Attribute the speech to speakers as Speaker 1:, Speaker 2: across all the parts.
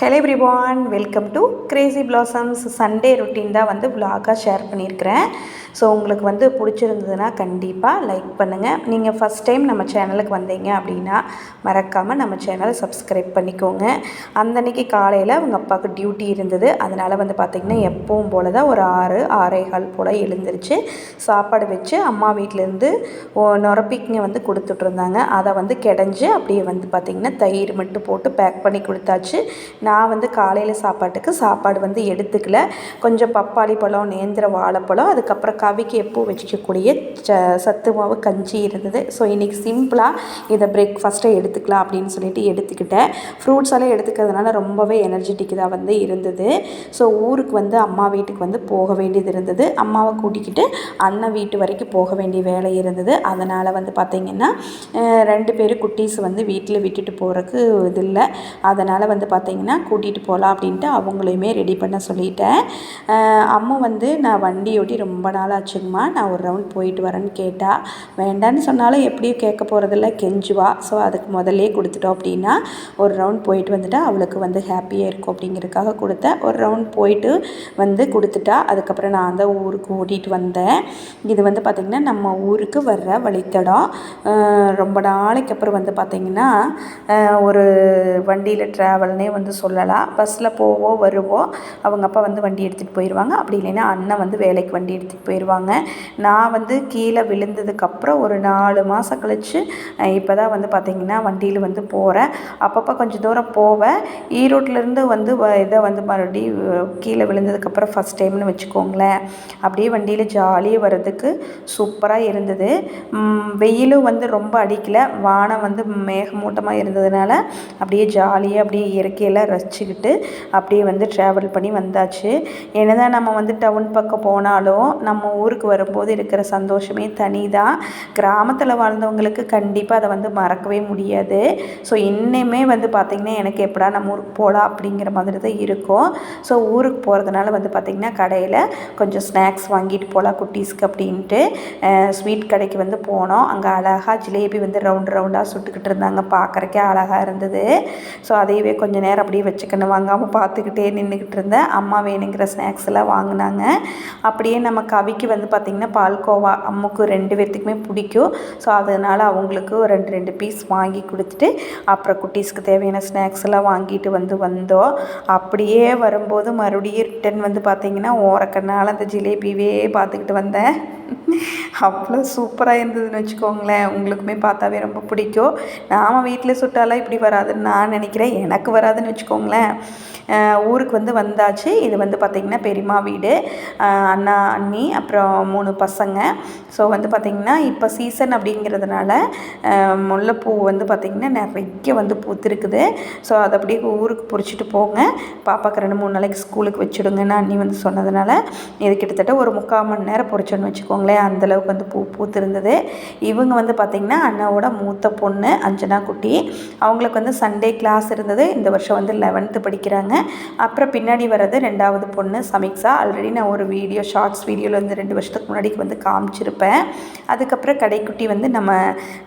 Speaker 1: Hello everyone welcome to crazy blossoms Sunday routine தான் வந்து விலாகாக share பண்ணியிருக்கிறேன். ஸோ உங்களுக்கு வந்து பிடிச்சிருந்ததுன்னா கண்டிப்பாக லைக் பண்ணுங்கள் நீங்கள் ஃபஸ்ட் டைம் நம்ம சேனலுக்கு வந்தீங்க அப்படின்னா மறக்காமல் நம்ம சேனலை சப்ஸ்கிரைப் பண்ணிக்கோங்க. அந்தன்னைக்கு காலையில் அவங்க அப்பாவுக்கு டியூட்டி இருந்தது. அதனால் வந்து பார்த்திங்கன்னா எப்பவும் போல் தான் ஒரு ஆறு ஆறே கால் போல் எழுந்திருச்சு சாப்பாடு வச்சு அம்மா வீட்டிலேருந்து நொரப்பிங்க வந்து கொடுத்துட்ருந்தாங்க அதை வந்து கிடஞ்சி அப்படியே வந்து பார்த்திங்கன்னா தயிர் மட்டும் போட்டு பேக் பண்ணி கொடுத்தாச்சு. நான் வந்து காலையில் சாப்பாட்டுக்கு சாப்பாடு வந்து எடுத்துக்கல. கொஞ்சம் பப்பாளி பழம் நேந்திர வாழைப்பழம் அதுக்கப்புறம் கவிக்கு எப்போ வச்சுக்கக்கூடிய ச சத்து மாவு கஞ்சி இருந்தது. ஸோ இன்றைக்கி சிம்பிளாக இதை பிரேக்ஃபாஸ்ட்டை எடுத்துக்கலாம் அப்படின்னு சொல்லிட்டு எடுத்துக்கிட்டேன். ஃப்ரூட்ஸ் எல்லாம் எடுத்துக்கிறதுனால ரொம்பவே எனர்ஜெட்டிக்காக வந்து இருந்தது. ஸோ ஊருக்கு வந்து அம்மா வீட்டுக்கு வந்து போக வேண்டியது இருந்தது. அம்மாவை கூட்டிக்கிட்டு அண்ணன் வீட்டு வரைக்கும் போக வேண்டிய வேலை இருந்தது. அதனால் வந்து பார்த்திங்கன்னா ரெண்டு பேரும் குட்டீஸ் வந்து வீட்டில் விட்டுட்டு போகிறதுக்கு இது இல்லை. அதனால் வந்து பார்த்திங்கன்னா கூட்டிகிட்டு போகலாம் அப்படின்ட்டு அவங்களையுமே ரெடி பண்ண சொல்லிட்டேன். அம்மா வந்து நான் வண்டியோட்டி ரொம்ப நாள் ஆச்சுங்கம்மா நான் ஒரு ரவுண்ட் போயிட்டு வரேன்னு கேட்டால் வேண்டான்னு சொன்னாலும் எப்படியும் கேட்க போகிறதில்ல கெஞ்சுவா ஸோ அதுக்கு முதல்லே கொடுத்துட்டோம் அப்படின்னா ஒரு ரவுண்ட் போயிட்டு வந்துட்டால் அவளுக்கு வந்து ஹாப்பியாக இருக்கும் அப்படிங்கிறதுக்காக கொடுத்தேன். ஒரு ரவுண்ட் போயிட்டு வந்து கொடுத்துட்டா அதுக்கப்புறம் நான் தான் ஊருக்கு ஓட்டிகிட்டு வந்தேன். இது வந்து பார்த்திங்கன்னா நம்ம ஊருக்கு வர்ற வழித்தடம். ரொம்ப நாளைக்கு அப்புறம் வந்து பார்த்திங்கன்னா ஒரு வண்டியில் ட்ராவல்னே வந்து சொல்லலாம். பஸ்ஸில் போவோம் வருவோம் அவங்க அப்பா வந்து வண்டி எடுத்துகிட்டு போயிடுவாங்க அப்படி இல்லைன்னா அண்ணன் வந்து வேலைக்கு வண்டி எடுத்துகிட்டு போயிடுவாங்க நான் வந்து கீழே விழுந்ததுக்கப்புறம் ஒரு நாலு மாதம் கழித்து இப்போ தான் வந்து பார்த்திங்கன்னா வண்டியில் வந்து போகிறேன் அப்பப்போ கொஞ்சம் தூரம் போவேன். ஈரோட்டிலேருந்து வந்து வ- இதை வந்து மறுபடியும் கீழே விழுந்ததுக்கப்புறம் ஃபஸ்ட் டைம்னு வச்சுக்கோங்களேன். அப்படியே வண்டியில் ஜாலியாக வர்றதுக்கு சூப்பராக இருந்தது. வெயிலும் வந்து ரொம்ப அடிக்கலை. வானம் வந்து மேகமூட்டமாக இருந்ததுனால அப்படியே ஜாலியாக அப்படியே இயற்கையெல்லாம் ரசிச்சுக்கிட்டு அப்படியே வந்து ட்ராவல் பண்ணி வந்தாச்சு. என்னதான் நம்ம வந்து டவுன் பக்கம் போனாலும் நம்ம ஊருக்கு வரும்போது இருக்கிற சந்தோஷமே தனி தான் கிராமத்தில் வாழ்ந்தவங்களுக்கு கண்டிப்பாக அதை வந்து மறக்கவே முடியாது. ஸோ இன்னுமே வந்து பார்த்திங்கன்னா எனக்கு எப்படா நம்ம ஊருக்கு போகலாம் அப்படிங்கிற மாதிரி தான் இருக்கும். ஸோ ஊருக்கு போகிறதுனால வந்து பார்த்திங்கன்னா கடையில் கொஞ்சம் ஸ்நாக்ஸ் வாங்கிட்டு போகலாம் குட்டீஸ்க்கு அப்படின்ட்டு. ஸ்வீட் கடைக்கு வந்து போனோம். அங்கே அழகாக ஜிலேபி வந்து ரவுண்ட் ரவுண்டாக சுட்டுக்கிட்டு இருந்தாங்க. பார்க்குறக்கே அழகாக இருந்தது. ஸோ அதையவே கொஞ்சம் நேரம் அப்படியே வச்சுக்கணும் வாங்காமல் பார்த்துக்கிட்டே நின்றுக்கிட்டு இருந்தேன். அம்மா வேணுங்கிற ஸ்நாக்ஸ் எல்லாம் வாங்கினாங்க. அப்படியே நம்ம கவிக்கு வந்து பார்த்திங்கன்னா பால்கோவா அம்முக்கு ரெண்டு பேர்த்துக்குமே பிடிக்கும். ஸோ அதனால் அவங்களுக்கு ஒரு ரெண்டு ரெண்டு பீஸ் வாங்கி கொடுத்துட்டு அப்புறம் குட்டீஸ்க்கு தேவையான ஸ்நாக்ஸ் எல்லாம் வாங்கிட்டு வந்து வந்தோம். அப்படியே வரும்போது மறுபடியும் ரிட்டன் வந்து பார்த்திங்கன்னா ஓரக்கண்ணால் அந்த ஜிலேபியவே பார்த்துக்கிட்டு வந்தேன். அவ்வளோ சூப்பராக இருந்ததுன்னு வச்சுக்கோங்களேன். உங்களுக்குமே பார்த்தாவே ரொம்ப பிடிக்கும். நாம் வீட்டில் சுட்டாலாம் இப்படி வராதுன்னு நான் நினைக்கிறேன். எனக்கு வராதுன்னு வச்சுக்கோங்களேன். ஊருக்கு வந்து வந்தாச்சு. இது வந்து பார்த்திங்கன்னா பெரியம்மா வீடு. அண்ணா அண்ணி அப்புறம் மூணு பசங்க. ஸோ வந்து பார்த்திங்கன்னா இப்போ சீசன் அப்படிங்கிறதுனால முல்லைப்பூ வந்து பார்த்திங்கன்னா நிறைய வந்து பூத்துருக்குது. ஸோ அதை அப்படியே ஊருக்கு பொறிச்சிட்டு போங்க. பாப்பாக்கு ரெண்டு மூணு நாளைக்கு ஸ்கூலுக்கு வச்சுடுங்கன்னு அண்ணி வந்து சொன்னதுனால இது கிட்டத்தட்ட ஒரு முக்கால் மணி நேரம் பொறிச்சோன்னு வச்சுக்கோங்களேன். அந்தளவுக்கு வந்து பூ பூத்திருந்தது. இவங்க வந்து பார்த்திங்கன்னா அண்ணாவோட மூத்த பொண்ணு அஞ்சனா குட்டி. அவங்களுக்கு வந்து சண்டே கிளாஸ் இருந்தது. இந்த வருஷம் வந்து லெவன்த்து படிக்கிறாங்க. அப்புறம் பின்னாடி வர்றது ரெண்டாவது பொண்ணு சமிக்ஸா ஆல்ரெடி நான் ஒரு வீடியோ ஷார்ட்ஸ் வீடியோவில் வந்து ரெண்டு வருஷத்துக்கு முன்னாடி வந்து காமிச்சிருப்பேன். அதுக்கப்புறம் கடைக்குட்டி வந்து நம்ம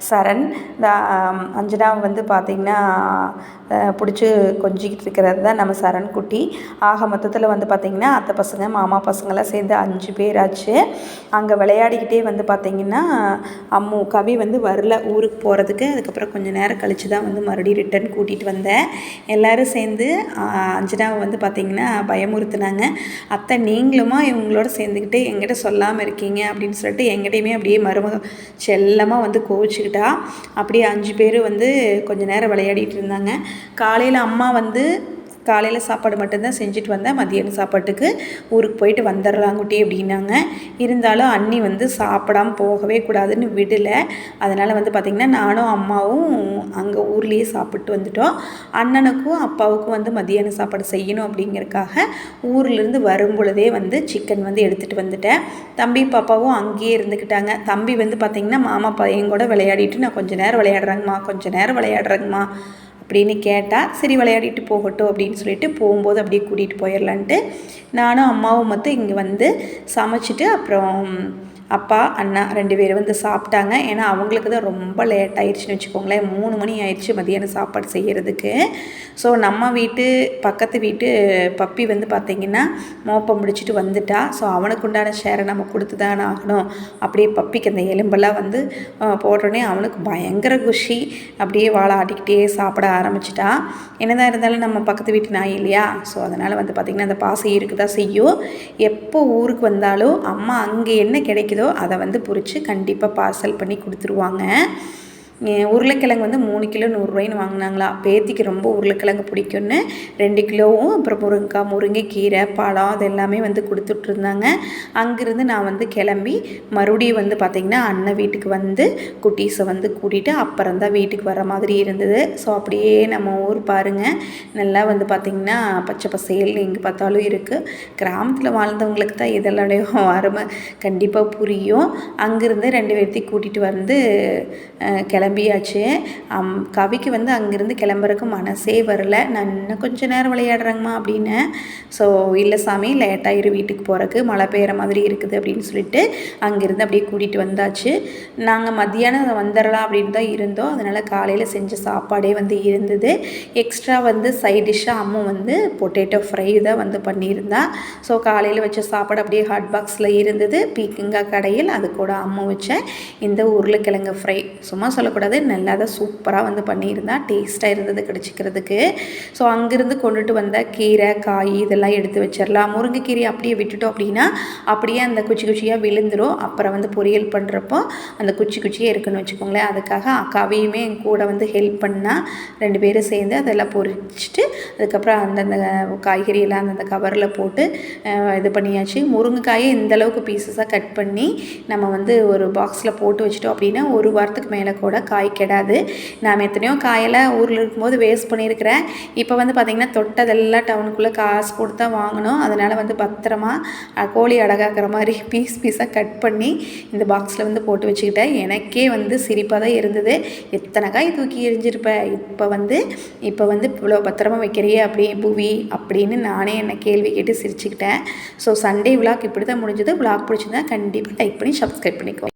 Speaker 1: சரண் இந்த அஞ்சனா வந்து பார்த்திங்கன்னா பிடிச்சி கொஞ்சிக்கிட்டு இருக்கிறது தான் நம்ம சரண் குட்டி. ஆக மொத்தத்தில் வந்து பார்த்திங்கன்னா அத்தை பசங்க மாமா பசங்களாம் சேர்ந்து அஞ்சு பேர் ஆச்சு அங்கே விளையாடிக்கிட்டே வந்து பார்த்திங்கன்னா அம்மு கவி வந்து வரல ஊருக்கு போகிறதுக்கு அதுக்கப்புறம் கொஞ்சம் நேரம் கழித்து தான் வந்து மறுபடியும் ரிட்டர்ன் கூட்டிகிட்டு வந்தேன். எல்லோரும் சேர்ந்து அஞ்சனாவை வந்து பார்த்திங்கன்னா பயமுறுத்துனாங்க. அத்தை நீங்களுமா இவங்களோட சேர்ந்துக்கிட்டு எங்கிட்ட சொல்லாமல் இருக்கீங்க அப்படின்னு சொல்லிட்டு எங்கிட்டையுமே அப்படியே மருமக செல்லமாக வந்து கோவிச்சுக்கிட்டா. அப்படியே அஞ்சு பேர் வந்து கொஞ்ச நேரம் விளையாடிட்டு இருந்தாங்க. காலையில் அம்மா வந்து காலையில் சாப்பாடு மட்டும்தான் செஞ்சுட்டு வந்தேன். மதியான சாப்பாட்டுக்கு ஊருக்கு போயிட்டு வந்துடலாம் குட்டி அப்படின்னாங்க. இருந்தாலும் அண்ணி வந்து சாப்பிடாம போகவே கூடாதுன்னு விடலை. அதனால் வந்து பார்த்திங்கன்னா நானும் அம்மாவும் அங்கே ஊர்லேயே சாப்பிட்டு வந்துட்டோம். அண்ணனுக்கும் அப்பாவுக்கும் வந்து மதியான சாப்பாடு செய்யணும் அப்படிங்கிறக்காக ஊர்லேருந்து வரும் பொழுதே வந்து சிக்கன் வந்து எடுத்துகிட்டு வந்துட்டேன். தம்பி பாப்பாவும் அங்கேயே இருந்துக்கிட்டாங்க. தம்பி வந்து பார்த்திங்கன்னா மாமா பையன் கூட விளையாடிட்டு நான் கொஞ்ச நேரம் விளையாடுறேங்கம்மா கொஞ்ச நேரம் விளையாடுறேங்கம்மா. அப்படின்னு கேட்டால் சரி விளையாடிட்டு போகட்டும் அப்படின்னு சொல்லிட்டு போகும்போது அப்படியே கூட்டிகிட்டு போயிடலான்ட்டு நானும் அம்மாவும் மட்டும் இங்கே வந்து சமைச்சிட்டு அப்புறம் அப்பா அண்ணா ரெண்டு பேரும் வந்து சாப்பிட்டாங்க. ஏன்னா அவங்களுக்கு தான் ரொம்ப லேட் ஆயிடுச்சுன்னு வச்சுக்கோங்களேன். மூணு மணி ஆயிடுச்சு மதியானம் சாப்பாடு செய்கிறதுக்கு ஸோ நம்ம வீட்டு பக்கத்து வீட்டு பப்பி வந்து பார்த்திங்கன்னா மோப்பம் முடிச்சுட்டு வந்துட்டா. ஸோ அவனுக்கு உண்டான ஷேரை நம்ம கொடுத்து தானே ஆகணும். அப்படியே பப்பிக்கு அந்த எலும்பெல்லாம் வந்து போடுறோன்னே அவனுக்கு பயங்கர குஷி. அப்படியே வாழை ஆட்டிக்கிட்டே சாப்பிட ஆரம்பிச்சிட்டா. என்னதான் இருந்தாலும் நம்ம பக்கத்து வீட்டு நாய் இல்லையா? ஸோ அதனால் வந்து பார்த்திங்கன்னா அந்த பாசை இருக்க தான் செய்யும். எப்போ ஊருக்கு வந்தாலும் அம்மா அங்கே என்ன கிடைக்குதோ அதை வந்து பொறிச்சு கண்டிப்பாக பார்சல் பண்ணி கொடுத்துருவாங்க. உருளைக்கிழங்கு வந்து மூணு கிலோ நூறுரூவாயின்னு வாங்கினாங்களா. பேத்திக்கு ரொம்ப உருளைக்கிழங்கு பிடிக்கும்னு ரெண்டு கிலோவும் அப்புறம் முருங்கைக்காய் முருங்கைக்கீரை பழம் அது எல்லாமே வந்து கொடுத்துட்ருந்தாங்க. அங்கேருந்து நான் வந்து கிளம்பி மறுபடியும் வந்து பார்த்திங்கன்னா அண்ணன் வீட்டுக்கு வந்து குட்டீஸை வந்து கூட்டிகிட்டு அப்புறம் தான் வீட்டுக்கு வர மாதிரி இருந்தது. ஸோ அப்படியே நம்ம ஊர் பாருங்கள் நல்லா வந்து பார்த்திங்கன்னா பச்சை பசேல் எங்கே பார்த்தாலும் இருக்குது கிராமத்தில் வாழ்ந்தவங்களுக்கு தான் இதெல்லாம் அருமை கண்டிப்பாக புரியும். அங்கேருந்து ரெண்டு பேர்த்தையும் கூட்டிகிட்டு வந்து கிளம்பி கிளம்பியாச்சு. கவிக்கு வந்து அங்கேருந்து கிளம்புறதுக்கு மனசே வரல. நான் இன்னும் கொஞ்சம் நேரம் விளையாடுறேங்கம்மா அப்படின்னு. ஸோ இல்லை சாமி லேட்டாகிரு வீட்டுக்கு போகிறக்கு மழை பெய்கிற மாதிரி இருக்குது அப்படின்னு சொல்லிட்டு அங்கேருந்து அப்படியே கூட்டிகிட்டு வந்தாச்சு. நாங்கள் மத்தியானம் வந்துடலாம் அப்படின்னு தான் இருந்தோம். அதனால் காலையில் செஞ்ச சாப்பாடே வந்து இருந்தது. எக்ஸ்ட்ரா வந்து சைட் டிஷ்ஷாக அம்மா வந்து பொட்டேட்டோ ஃப்ரை தான் வந்து பண்ணியிருந்தா. ஸோ காலையில் வச்ச சாப்பாடு அப்படியே ஹாட் பாக்ஸில் இருந்தது. பீக்கிங்கா கடையில் அது கூட அம்மா வச்ச இந்த உருளைக்கிழங்கு ஃப்ரை சும்மா சொல்லக்கூடாது. கூடாது நல்லா தான் சூப்பராக வந்து பண்ணியிருந்தா டேஸ்ட்டாக இருந்தது கிடச்சிக்கிறதுக்கு. ஸோ அங்கேருந்து கொண்டுட்டு வந்த கீரை காய் இதெல்லாம் எடுத்து வச்சிடலாம் முருங்கைக்கீரை அப்படியே விட்டுட்டோம் அப்படின்னா அப்படியே அந்த குச்சி குச்சியாக விழுந்துடும் அப்புறம் வந்து பொரியல் பண்ணுறப்போ அந்த குச்சி குச்சியே இருக்குன்னு வச்சுக்கோங்களேன். அதுக்காக அக்காவையுமே என் கூட வந்து ஹெல்ப் பண்ணால் ரெண்டு பேரும் சேர்ந்து அதெல்லாம் பொரிச்சிட்டு அதுக்கப்புறம் அந்தந்த காய்கறியெல்லாம் அந்தந்த கவரில் போட்டு இது பண்ணியாச்சு. முருங்கைக்காயை இந்த அளவுக்கு பீசஸாக கட் பண்ணி நம்ம வந்து ஒரு பாக்ஸில் போட்டு வச்சுட்டோம் அப்படின்னா ஒரு வாரத்துக்கு மேலே கூட காய் கெடாது. நான் எத்தனையோ காயெல்லாம் ஊரில் இருக்கும்போது வேஸ்ட் பண்ணியிருக்கிறேன். இப்போ வந்து பார்த்திங்கன்னா தொட்டதெல்லாம் டவுனுக்குள்ளே காசு கொடுத்தா வாங்கணும். அதனால் வந்து பத்திரமா கோழி அடகாக்குற மாதிரி பீஸ் பீஸாக கட் பண்ணி இந்த பாக்ஸில் வந்து போட்டு வச்சுக்கிட்டேன். எனக்கே வந்து சிரிப்பாக தான் இருந்தது. எத்தனை காய் தூக்கி எரிஞ்சிருப்பேன் இப்போ வந்து இப்போ வந்து இவ்வளோ பத்திரமா வைக்கிறியே அப்படி புவி அப்படின்னு நானே என்னை கேள்வி கேட்டு சிரிச்சுக்கிட்டேன். ஸோ சண்டே விளாக் இப்படி தான் முடிஞ்சது. விளாக் பிடிச்சிருந்தா கண்டிப்பாக லைக் பண்ணி சப்ஸ்கிரைப் பண்ணிக்கோ.